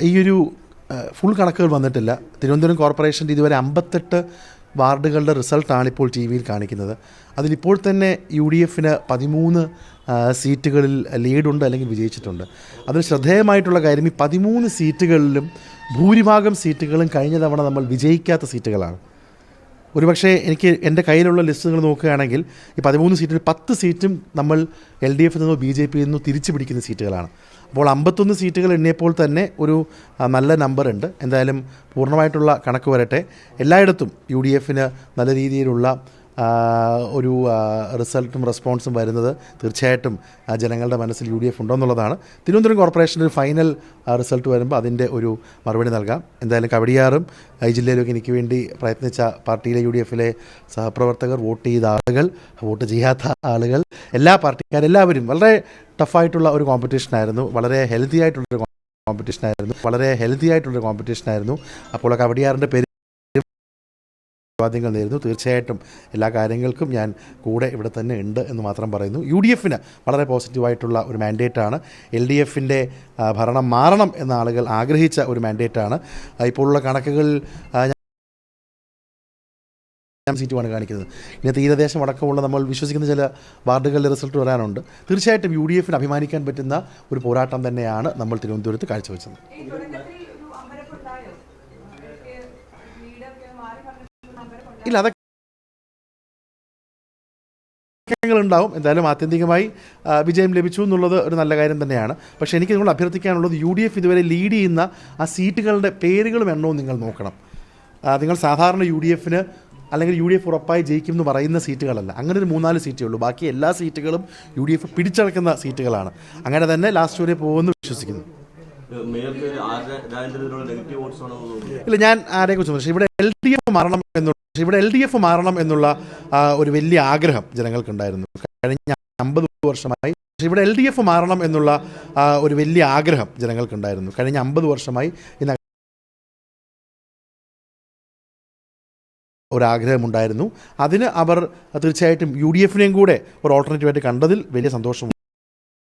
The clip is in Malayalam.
ഈയൊരു ഫുൾ കണക്കുകൾ വന്നിട്ടില്ല. തിരുവനന്തപുരം കോർപ്പറേഷന്റെ ഇതുവരെ അമ്പത്തെട്ട് വാർഡുകളുടെ റിസൾട്ടാണ് ഇപ്പോൾ ടി വിയിൽ കാണിക്കുന്നത്. അതിലിപ്പോൾ തന്നെ യു ഡി എഫിന് പതിമൂന്ന് സീറ്റുകളിൽ ലീഡുണ്ട് അല്ലെങ്കിൽ വിജയിച്ചിട്ടുണ്ട്. അതിൽ ശ്രദ്ധേയമായിട്ടുള്ള കാര്യം ഈ പതിമൂന്ന് സീറ്റുകളിലും ഭൂരിഭാഗം സീറ്റുകളും കഴിഞ്ഞ തവണ നമ്മൾ വിജയിക്കാത്ത സീറ്റുകളാണ്. ഒരുപക്ഷെ എനിക്ക് എന്റെ കയ്യിലുള്ള ലിസ്റ്റുകൾ നോക്കുകയാണെങ്കിൽ ഈ പതിമൂന്ന് സീറ്റിൽ പത്ത് സീറ്റും നമ്മൾ എൽ ഡി എഫിൽ നിന്നോ ബി ജെ പിയിൽ നിന്നോ തിരിച്ചു പിടിക്കുന്ന സീറ്റുകളാണ്. അപ്പോൾ അമ്പത്തൊന്ന് സീറ്റുകൾ എണ്ണിയപ്പോൾ തന്നെ ഒരു നല്ല നമ്പർ ഉണ്ട്. എന്തായാലും പൂർണമായിട്ടുള്ള കണക്ക് വരട്ടെ. എല്ലായിടത്തും യു ഡി എഫിന് നല്ല രീതിയിലുള്ള ഒരു റിസൾട്ടും റെസ്പോൺസും വരുന്നത് തീർച്ചയായിട്ടും ജനങ്ങളുടെ മനസ്സിൽ യു ഡി എഫ് ഉണ്ടോയെന്നുള്ളതാണ് തിരുവനന്തപുരം കോർപ്പറേഷന്റെ ഒരു ഫൈനൽ റിസൾട്ട് വരുമ്പോൾ അതിന്റെ ഒരു മറുപടി നൽകാം. എന്തായാലും കവടിയാറും ഈ ജില്ലയിലൊക്കെ എനിക്ക് വേണ്ടി പ്രയത്നിച്ച പാർട്ടിയിലെ യു ഡി എഫിലെ സഹപ്രവർത്തകർ വോട്ട് ചെയ്ത ആളുകൾ വോട്ട് ചെയ്യാത്ത ആളുകൾ എല്ലാ പാർട്ടിക്കാരെല്ലാവരും വളരെ ടഫായിട്ടുള്ള ഒരു കോമ്പറ്റീഷനായിരുന്നു. വളരെ ഹെൽത്തി ആയിട്ടുള്ളൊരു കോമ്പറ്റീഷനായിരുന്നു. വളരെ ഹെൽത്തി ആയിട്ടുള്ളൊരു കോമ്പറ്റീഷനായിരുന്നു. അപ്പോൾ കവടിയാറിന്റെ പേര് അഭിവാദ്യങ്ങൾ നേരുന്നു. തീർച്ചയായിട്ടും എല്ലാ കാര്യങ്ങൾക്കും ഞാൻ കൂടെ ഇവിടെ തന്നെ ഉണ്ട് എന്ന് മാത്രം പറയുന്നു. യു ഡി എഫിന് വളരെ പോസിറ്റീവായിട്ടുള്ള ഒരു മാൻഡേറ്റാണ്. എൽ ഡി എഫിന്റെ ഭരണം മാറണം എന്ന ആളുകൾ ആഗ്രഹിച്ച ഒരു മാൻഡേറ്റാണ്. ഇപ്പോഴുള്ള കണക്കുകൾ സീറ്റുമാണ് കാണിക്കുന്നത്. ഇനി തീരദേശം അടക്കമുള്ള നമ്മൾ വിശ്വസിക്കുന്ന ചില വാർഡുകളിലെ റിസൾട്ട് വരാനുണ്ട്. തീർച്ചയായിട്ടും യു ഡി എഫിന് അഭിമാനിക്കാൻ പറ്റുന്ന ഒരു പോരാട്ടം തന്നെയാണ് നമ്മൾ തിരുവനന്തപുരത്ത് കാഴ്ചവെച്ചത്. ഉണ്ടാവും എന്തായാലും ആത്യന്തികമായി വിജയം ലഭിച്ചു എന്നുള്ളത് ഒരു നല്ല കാര്യം തന്നെയാണ്. പക്ഷേ എനിക്ക് നിങ്ങൾ അഭ്യർത്ഥിക്കാനുള്ളത് യു ഡി എഫ് ഇതുവരെ ലീഡ് ചെയ്യുന്ന ആ സീറ്റുകളുടെ പേരുകളും എണ്ണവും നിങ്ങൾ നോക്കണം. നിങ്ങൾ സാധാരണ യു ഡി എഫിന് അല്ലെങ്കിൽ യു ഡി എഫ് ഉറപ്പായി ജയിക്കും എന്ന് പറയുന്ന സീറ്റുകളല്ല. അങ്ങനെ ഒരു മൂന്നാൽ സീറ്റേ ഉള്ളൂ. ബാക്കി എല്ലാ സീറ്റുകളും യു ഡി എഫ് പിടിച്ചടക്കുന്ന സീറ്റുകളാണ്. അങ്ങനെ തന്നെ ലാസ്റ്റ് വരെ പോകുമെന്ന് വിശ്വസിക്കുന്നു. ഇല്ല ഞാൻ ആരെ കുറിച്ച് പക്ഷേ ഇവിടെ എൽ ഡി എഫ് മരണം എന്നുള്ള പക്ഷേ ഇവിടെ എൽ ഡി എഫ് മാറണം എന്നുള്ള ഒരു വലിയ ആഗ്രഹം ജനങ്ങൾക്കുണ്ടായിരുന്നു. കഴിഞ്ഞ അമ്പത് വർഷമായി പക്ഷേ ഇവിടെ എൽ ഡി എഫ് മാറണം എന്നുള്ള ഒരു വലിയ ആഗ്രഹം ജനങ്ങൾക്കുണ്ടായിരുന്നു. കഴിഞ്ഞ അമ്പത് വർഷമായി ഇന്ന് ഒരാഗ്രഹമുണ്ടായിരുന്നു. അതിന് അവർ തീർച്ചയായിട്ടും യു ഡി എഫിനെയും കൂടെ ഒരു ഓൾട്ടർനേറ്റീവായിട്ട് കണ്ടതിൽ വലിയ സന്തോഷമുണ്ട്.